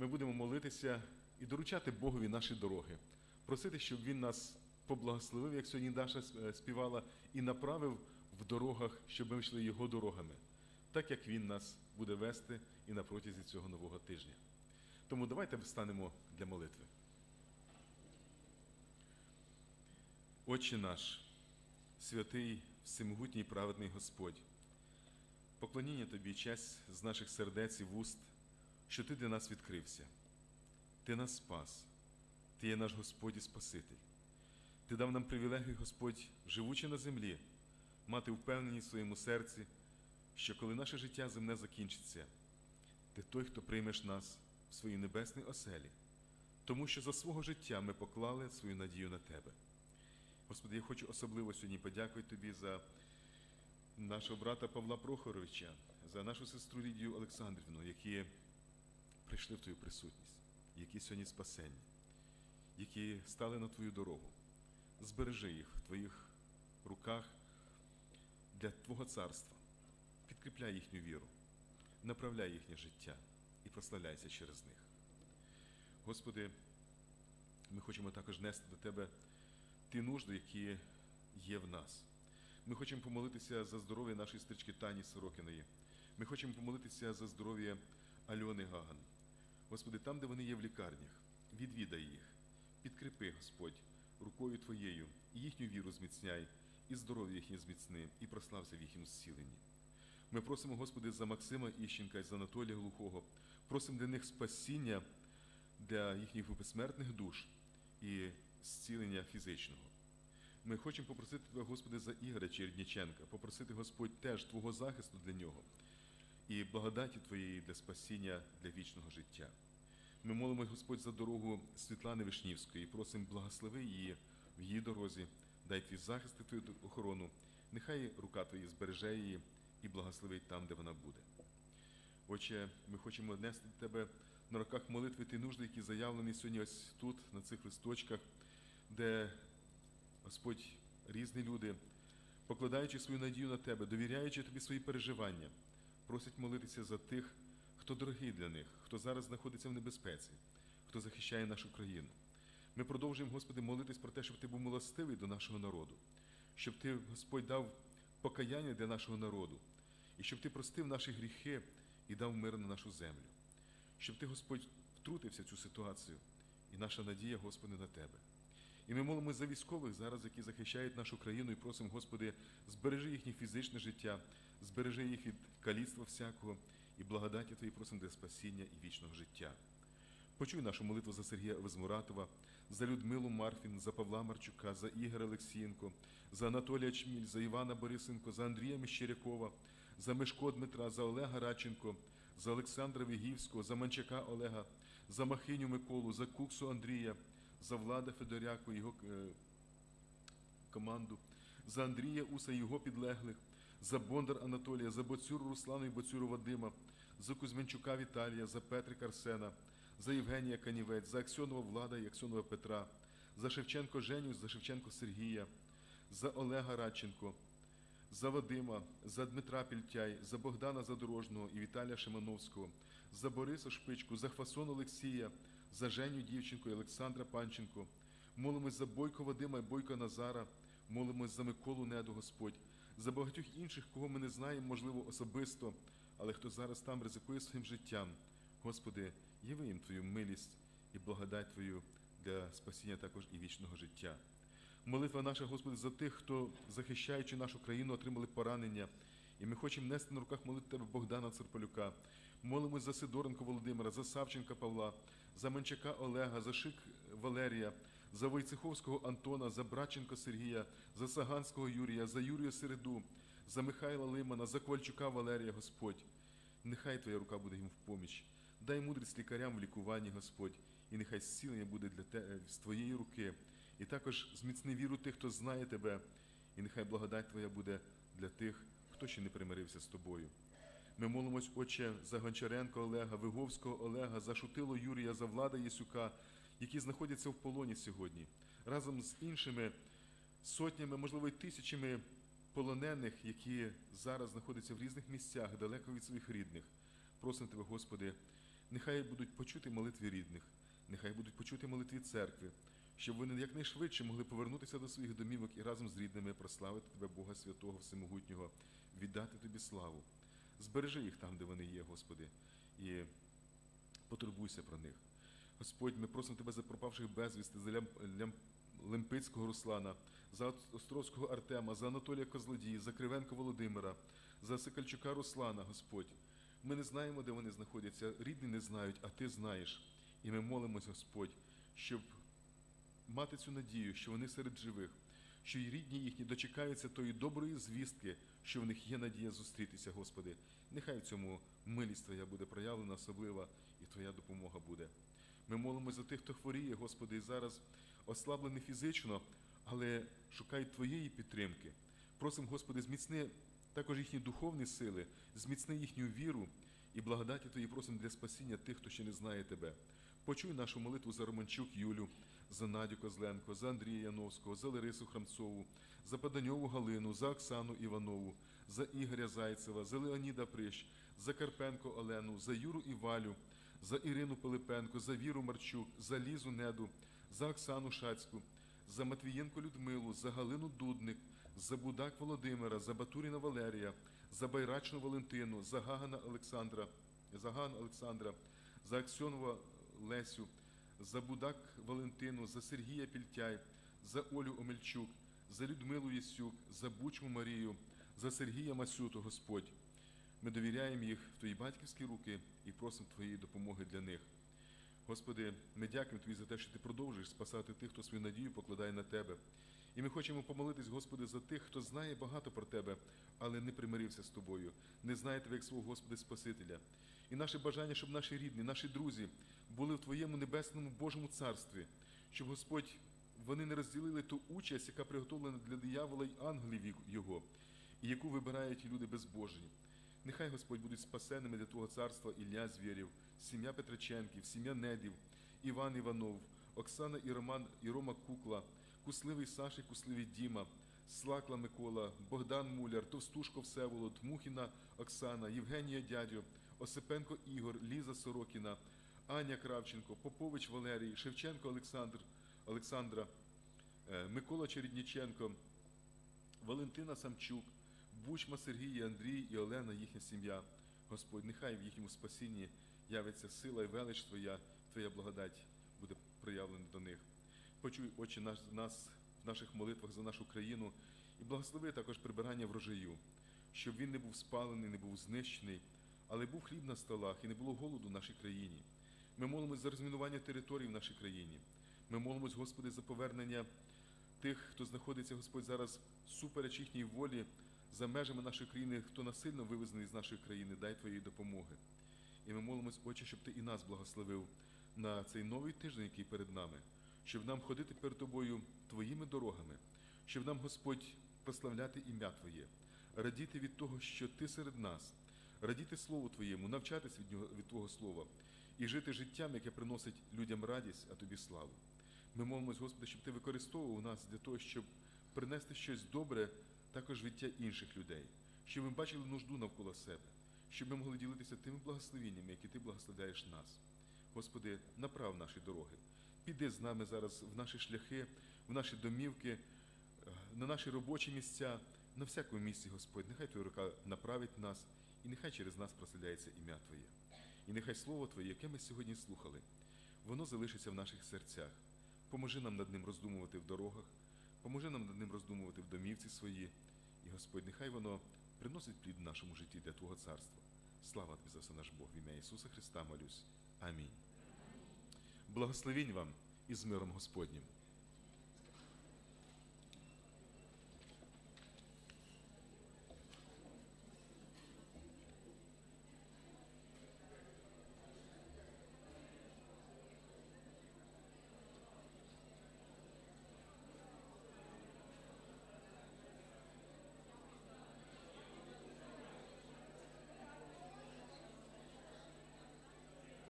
ми будемо молитися і доручати Богові наші дороги, просити, щоб Він нас поблагословив, як сьогодні Даша е, співала, і направив в дорогах, щоб ми йшли Його дорогами, так як Він нас буде вести і на протязі цього нового тижня. Тому давайте встанемо для молитви. Отче наш, святий, всемогутній праведний Господь, поклоніння Тобі, честь з наших сердець і вуст, що Ти для нас відкрився. Ти нас спас, Ти є наш Господь і Спаситель. Ти дав нам привілегію, Господь, живучи на землі, мати впевненість в своєму серці, що коли наше життя земне закінчиться, ти той, хто приймеш нас в свої небесні оселі, тому що за свого життя ми поклали свою надію на Тебе. Господи, я хочу особливо сьогодні подякувати Тобі за нашого брата Павла Прохоровича, за нашу сестру Лідію Олександрівну, які прийшли в Твою присутність, які сьогодні спасені, які стали на Твою дорогу. Збережи їх в Твоїх руках для Твого царства, підкріпляй їхню віру, направляй їхнє життя і прославляйся через них. Господи, ми хочемо також нести до Тебе ті нужди, які є в нас. Ми хочемо помолитися за здоров'я нашої стрічки Тані Сорокіної. Ми хочемо помолитися за здоров'я Альони Гаган. Господи, там, де вони є в лікарнях, відвідай їх, підкріпи, Господь, рукою Твоєю, і їхню віру зміцняй, і здоров'я їхнє зміцни, і прослався в їхньому зціленні. Ми просимо, Господи, за Максима Іщенка і за Анатолія Глухого, просимо для них спасіння для їхніх безсмертних душ і зцілення фізичного. Ми хочемо попросити Тебе, Господи, за Ігоря Черніченка, попросити Господь теж Твого захисту для нього і благодаті Твоєї для спасіння для вічного життя. Ми молимось, Господь, за дорогу Світлани Вишнівської, і просимо благослови її в її дорозі, дай твій захист і твою охорону. Нехай рука Твоя збереже її і благословить там, де вона буде. Отче, ми хочемо нести до Тебе на руках молитви ті нужди, які заявлені сьогодні ось тут, на цих листочках, де Господь, різні люди, покладаючи свою надію на Тебе, довіряючи Тобі свої переживання, просять молитися за тих, хто дорогий для них, хто зараз знаходиться в небезпеці, хто захищає нашу країну. Ми продовжуємо, Господи, молитись про те, щоб Ти був милостивий до нашого народу, щоб Ти, Господь, дав покаяння для нашого народу, і щоб Ти простив наші гріхи і дав мир на нашу землю. Щоб Ти, Господь, втрутився в цю ситуацію, і наша надія, Господи, на Тебе. І ми молимося за військових зараз, які захищають нашу країну, і просимо, Господи, збережи їхнє фізичне життя, збережи їх від каліцтва всякого, і благодаті Твої просимо для спасіння і вічного життя. Почуй нашу молитву за Сергія Везмуратова, за Людмилу Марфін, за Павла Марчука, за Ігоря Олексієнко, за Анатолія Чміль, за Івана Борисенко, за Андрія Міщерякова, за Мишко Дмитра, за Олега Радченко, за Олександра Вігівського, за Манчака Олега, за Махиню Миколу, за Куксу Андрія, за Влада Федоряку, його е, команду, за Андрія Уса його підлеглих, за Бондар Анатолія, за Боцюру Руслану і Боцюру Вадима, за Кузьменчука Віталія, за Петрика Арсена, за Євгенія Канівець, за Аксьонова Влада і Аксьонова Петра, за Шевченко Женю, за Шевченко Сергія, за Олега Радченко, за Вадима, за Дмитра Пільтяй, за Богдана Задорожного і Віталія Шимановського, за Бориса Шпичку, за Хвасон Олексія, за Женю Дівченко і Олександра Панченко. Молимось за Бойко Вадима і Бойко Назара, молимось за Миколу Неду, Господь, за багатьох інших, кого ми не знаємо, можливо, особисто, але хто зараз там ризикує своїм життям. Господи, яви їм Твою милість і благодать Твою для спасіння також і вічного життя. Молитва наша, Господи, за тих, хто, захищаючи нашу країну, отримали поранення. І ми хочемо нести на руках молити Тебе Богдана Церполюка. Молимось за Сидоренко Володимира, за Савченка Павла, за Менчака Олега, за Шик Валерія, за Войцеховського Антона, за Браченко Сергія, за Саганського Юрія, за Юрія Середу, за Михайла Лимана, за Ковальчука Валерія, Господь. Нехай Твоя рука буде їм в поміч. Дай мудрість лікарям в лікуванні, Господь, і нехай зцілення буде для те, з Твоєї руки. І також зміцни віру тих, хто знає Тебе, і нехай благодать Твоя буде для тих, хто ще не примирився з Тобою. Ми молимось, Отче, за Гончаренко Олега, Виговського Олега, за Шутило Юрія, за Влада Єсюка, які знаходяться в полоні сьогодні, разом з іншими сотнями, можливо, й тисячами полонених, які зараз знаходяться в різних місцях, далеко від своїх рідних. Просимо Тебе, Господи, Нехай будуть почути молитви рідних, нехай будуть почути молитві церкви, щоб вони якнайшвидше могли повернутися до своїх домівок і разом з рідними прославити Тебе, Бога Святого Всемогутнього, віддати Тобі славу. Збережи їх там, де вони є, Господи, і потурбуйся про них. Господь, ми просимо Тебе за пропавших безвісти, за Лям... Лям... Лемпицького Руслана, за Островського Артема, за Анатолія Козлодії, за Кривенко Володимира, за Сикальчука Руслана, Господь. Ми не знаємо, де вони знаходяться, рідні не знають, а Ти знаєш. І ми молимось, Господь, щоб мати цю надію, що вони серед живих, що й рідні їхні дочекаються тої доброї звістки, що в них є надія зустрітися, Господи. Нехай в цьому милість Твоя буде проявлена особлива, і Твоя допомога буде. Ми молимось за тих, хто хворіє, Господи, і зараз ослаблений фізично, але шукають Твоєї підтримки. Просимо, Господи, зміцни також їхні духовні сили, зміцни їхню віру і благодаті Твої просимо для спасіння тих, хто ще не знає Тебе. Почуй нашу молитву за Романчук Юлю, за Надю Козленко, за Андрія Яновського, за Ларису Храмцову, за Паданьову Галину, за Оксану Іванову, за Ігоря Зайцева, за Леоніда Прищ, за Карпенко Олену, за Юру і Валю, за Ірину Пилипенко, за Віру Марчук, за Лізу Неду, за Оксану Шацьку, за Матвієнко Людмилу, за Галину Дудник, за Будак Володимира, за Батуріна Валерія, за Байрачну Валентину, за Гагана Олександра, за Ган Олександра, за Аксьонова Лесю, за Будак Валентину, за Сергія Пільтяй, за Олю Омельчук, за Людмилу Єсюк, за Бучму Марію, за Сергія Масюту, Господь. Ми довіряємо їх в Твої батьківські руки і просимо Твоєї допомоги для них. Господи, ми дякуємо Тобі за те, що Ти продовжуєш спасати тих, хто свою надію покладає на Тебе. І ми хочемо помолитись, Господи, за тих, хто знає багато про Тебе, але не примирився з Тобою, не знає Тебе як свого Господи Спасителя. І наше бажання, щоб наші рідні, наші друзі були в Твоєму небесному Божому царстві, щоб Господь вони не розділили ту участь, яка приготовлена для диявола й ангелів Його, і яку вибирають люди безбожні. Нехай Господь будуть спасеними для Твого царства Ілля Звєрів, сім'я Петриченків, сім'я Недів, Іван Іванов, Оксана і Роман і Рома Кукла, Кусливий Саша, Кусливий Діма, Слакла Микола, Богдан Муляр, Товстушко Всеволод, Мухіна Оксана, Євгенія Дядьо, Осипенко Ігор, Ліза Сорокіна, Аня Кравченко, Попович Валерій, Шевченко Олександр, Олександра, е, Микола Чередніченко, Валентина Самчук, Бучма Сергій, Андрій і Олена, їхня сім'я. Господь, нехай в їхньому спасінні явиться сила і велич Твоя, Твоя благодать буде проявлена до них. Почуй, Отче, наш, нас в наших молитвах за нашу країну і благослови також прибирання врожаю, щоб він не був спалений, не був знищений, але був хліб на столах і не було голоду в нашій країні. Ми молимось за розмінування територій в нашій країні. Ми молимось, Господи, за повернення тих, хто знаходиться, Господь, зараз супереч їхній волі за межами нашої країни, хто насильно вивезений з нашої країни, дай Твоєї допомоги. І ми молимось, Отче, щоб Ти і нас благословив на цей новий тиждень, який перед нами, щоб нам ходити перед Тобою Твоїми дорогами, щоб нам, Господь, прославляти ім'я Твоє, радіти від того, що Ти серед нас, радіти Слову Твоєму, навчатись від нього від Твого Слова і жити життям, яке приносить людям радість, а Тобі славу. Ми молимось, Господи, щоб Ти використовував нас для того, щоб принести щось добре також життя інших людей, щоб ми бачили нужду навколо себе, щоб ми могли ділитися тими благословеннями, які Ти благословляєш нас. Господи, направ наші дороги. Піди з нами зараз в наші шляхи, в наші домівки, на наші робочі місця, на всякому місці, Господь. Нехай Твоя рука направить нас, і нехай через нас прославляється ім'я Твоє. І нехай Слово Твоє, яке ми сьогодні слухали, воно залишиться в наших серцях. Поможи нам над ним роздумувати в дорогах, поможи нам над ним роздумувати в домівці свої. І Господь, нехай воно приносить плід в нашому житті для Твого царства. Слава Тобі за все наш Бог в ім'я Ісуса Христа молюсь. Амінь. Благословінь вам і з миром Господнім.